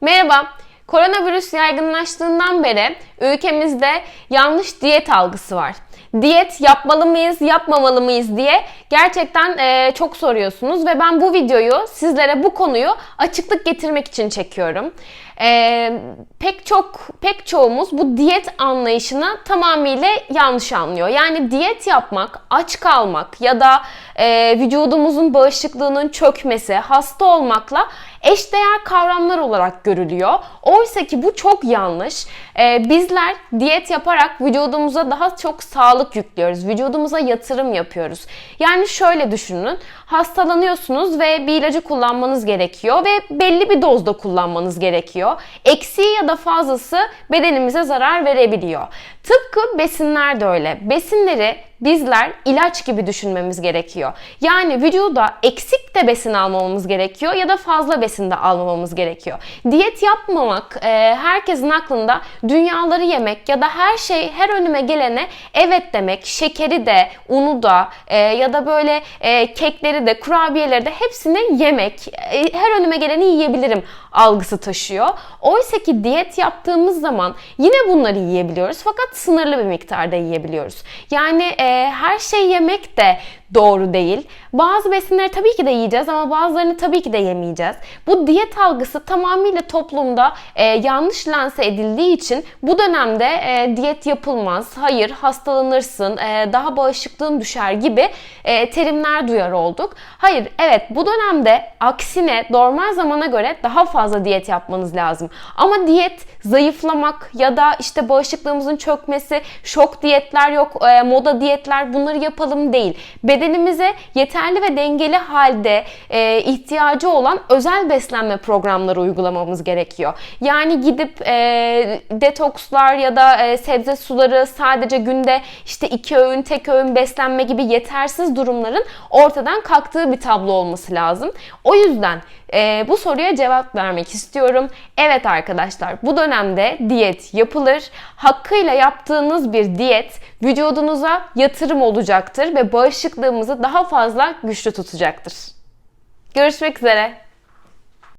Merhaba. Koronavirüs yaygınlaştığından beri ülkemizde yanlış diyet algısı var. Diyet yapmalı mıyız, yapmamalı mıyız diye gerçekten eee, çok soruyorsunuz ve ben bu videoyu sizlere bu konuyu açıklık getirmek için çekiyorum. Eee, pek çok pek çoğumuz bu diyet anlayışını tamamıyla yanlış anlıyor. Yani diyet yapmak, aç kalmak ya da eee, vücudumuzun bağışıklığının çökmesi, hasta olmakla eşdeğer kavramlar olarak görülüyor. Oysa ki bu çok yanlış. Ee, bizler diyet yaparak vücudumuza daha çok sağlık yüklüyoruz. Vücudumuza yatırım yapıyoruz. Yani şöyle düşünün. Hastalanıyorsunuz ve bir ilacı kullanmanız gerekiyor ve belli bir dozda kullanmanız gerekiyor. Eksiği ya da fazlası bedenimize zarar verebiliyor. Tıpkı besinler de öyle. Besinleri bizler ilaç gibi düşünmemiz gerekiyor. Yani vücuda eksik de besin almamamız gerekiyor ya da fazla besin de almamamız gerekiyor. Diyet yapmamak e, herkesin aklında dünyaları yemek ya da her şey her önüme gelene evet demek, şekeri de, unu da e, ya da böyle e, kekleri de, kurabiyeleri de hepsini yemek, her önüme geleni yiyebilirim algısı taşıyor. Oysa ki diyet yaptığımız zaman yine bunları yiyebiliyoruz fakat sınırlı bir miktarda yiyebiliyoruz. Yani her şey yemek de doğru değil. Bazı besinleri tabii ki de yiyeceğiz ama bazılarını tabii ki de yemeyeceğiz. Bu diyet algısı tamamıyla toplumda e, yanlış lanse edildiği için bu dönemde e, diyet yapılmaz, hayır hastalanırsın, e, daha bağışıklığın düşer gibi e, terimler duyar olduk. Hayır, evet bu dönemde aksine normal zamana göre daha fazla diyet yapmanız lazım. Ama diyet zayıflamak ya da işte bağışıklığımızın çökmesi, şok diyetler yok, e, moda diyetler bunları yapalım değil. Bedenimize yeterli ve dengeli halde e, ihtiyacı olan özel beslenme programları uygulamamız gerekiyor. Yani gidip e, detokslar ya da e, sebze suları sadece günde işte iki öğün tek öğün beslenme gibi yetersiz durumların ortadan kalktığı bir tablo olması lazım. O yüzden e, bu soruya cevap vermek istiyorum. Evet arkadaşlar bu dönemde diyet yapılır. Hakkıyla yaptığınız bir diyet vücudunuza yatırım olacaktır ve bağışıklığımızı daha fazla güçlü tutacaktır. Görüşmek üzere.